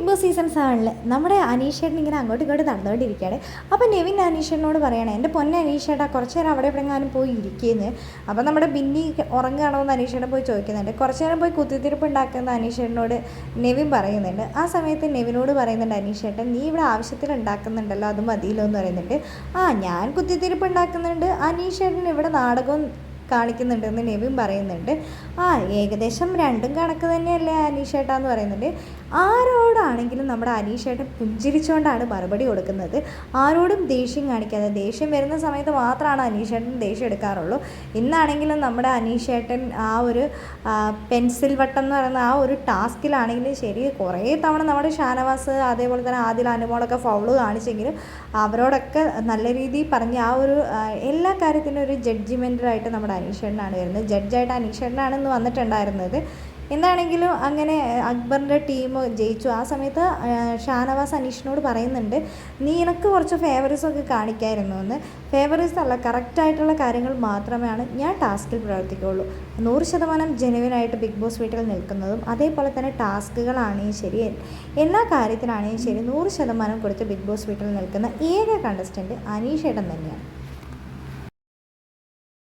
Big boss season സെവനിൽ നമ്മുടെ അനീഷേട്ടൻ ഇങ്ങനെ അങ്ങോട്ടും ഇങ്ങോട്ടും നടന്നുകൊണ്ടിരിക്കുകയാണ്. അപ്പോൾ നെവിൻ അനീഷേട്ടനോട് പറയണേ എന്റെ പൊന്നെ അനീഷേട്ടാ കുറച്ച് നേരം അവിടെ എവിടെങ്ങാനും പോയി ഇരിക്കുന്നു. അപ്പോൾ നമ്മുടെ ബിന്നി ഉറങ്ങുകയാണോ എന്ന് അനീഷേട്ടൻ പോയി ചോദിക്കുന്നുണ്ട്. കുറച്ച് നേരം പോയി കുത്തിത്തിരിപ്പ് ഉണ്ടാക്കുന്ന അനീഷേട്ടനോട് നെവിൻ പറയുന്നുണ്ട്. ആ സമയത്ത് നെവിനോട് പറയുന്നുണ്ട് അനീഷേട്ടൻ നീ ഇവിടെ ആവശ്യത്തിൽ ഉണ്ടാക്കുന്നുണ്ടല്ലോ അത് മതിയല്ലോ എന്ന് പറയുന്നുണ്ട്. ആ ഞാൻ കുത്തിത്തിരിപ്പ് ഉണ്ടാക്കുന്നുണ്ട്. അനീഷേട്ടൻ ഇവിടെ നാടകവും കാണിക്കുന്നുണ്ടെന്ന് നെവിൻ പറയുന്നുണ്ട്. ആ ഏകദേശം രണ്ടും കണക്ക് തന്നെയല്ലേ അനീഷേട്ട എന്ന് പറയുന്നുണ്ട്. ആരോടാണെങ്കിലും നമ്മുടെ അനീഷേട്ടൻ പുഞ്ചിരിച്ചുകൊണ്ടാണ് മറുപടി കൊടുക്കുന്നത്. ആരോടും ദേഷ്യം കാണിക്കാതെ ദേഷ്യം വരുന്ന സമയത്ത് മാത്രമാണ് അനീഷേട്ടൻ ദേഷ്യം എടുക്കാറുള്ളൂ. ഇന്നാണെങ്കിലും നമ്മുടെ അനീഷേട്ടൻ ആ ഒരു പെൻസിൽ വട്ടം എന്ന് പറയുന്ന ആ ഒരു ടാസ്കിലാണെങ്കിലും ശരി കുറേ തവണ നമ്മുടെ ഷാനവാസ് അതേപോലെ തന്നെ ആദിൽ അനുമോളൊക്കെ ഫൗൾ കാണിച്ചെങ്കിലും അവരോടൊക്കെ നല്ല രീതിയിൽ പറഞ്ഞ് ആ ഒരു എല്ലാ കാര്യത്തിനും ഒരു ജഡ്ജിമെന്റലായിട്ട് നമ്മുടെ അനീഷേട്ടനാണ് വരുന്നത്. ജഡ്ജായിട്ട് അനീഷേട്ടനാണ് ഇന്ന് വന്നിട്ടുണ്ടായിരുന്നത്. എന്താണെങ്കിലും അങ്ങനെ അക്ബറിന്റെ ടീം ജയിച്ചു. ആ സമയത്ത് ഷാനവാസ് അനീഷിനോട് പറയുന്നുണ്ട് നീ എനിക്ക് കുറച്ച് ഫേവറീസ് ഒക്കെ കാണിക്കായിരുന്നു എന്ന്. ഫേവറീസ് അല്ല കറക്റ്റായിട്ടുള്ള കാര്യങ്ങൾ മാത്രമാണ് ഞാൻ ടാസ്കിൽ പ്രവർത്തിക്കുകയുള്ളൂ. നൂറ് ശതമാനം ജെനുവിനായിട്ട് ബിഗ് ബോസ് വീട്ടിൽ നിൽക്കുന്നതും അതേപോലെ തന്നെ ടാസ്കുകളാണെങ്കിൽ ശരി. എല്ലാ കാര്യത്തിനാണെങ്കിലും ശരി. നൂറ് ശതമാനം കൊടുത്ത് ബിഗ് ബോസ് വീട്ടിൽ നിൽക്കുന്ന ഏക കണ്ടസ്റ്റന്റ് അനീഷേട്ടൻ തന്നെയാണ്.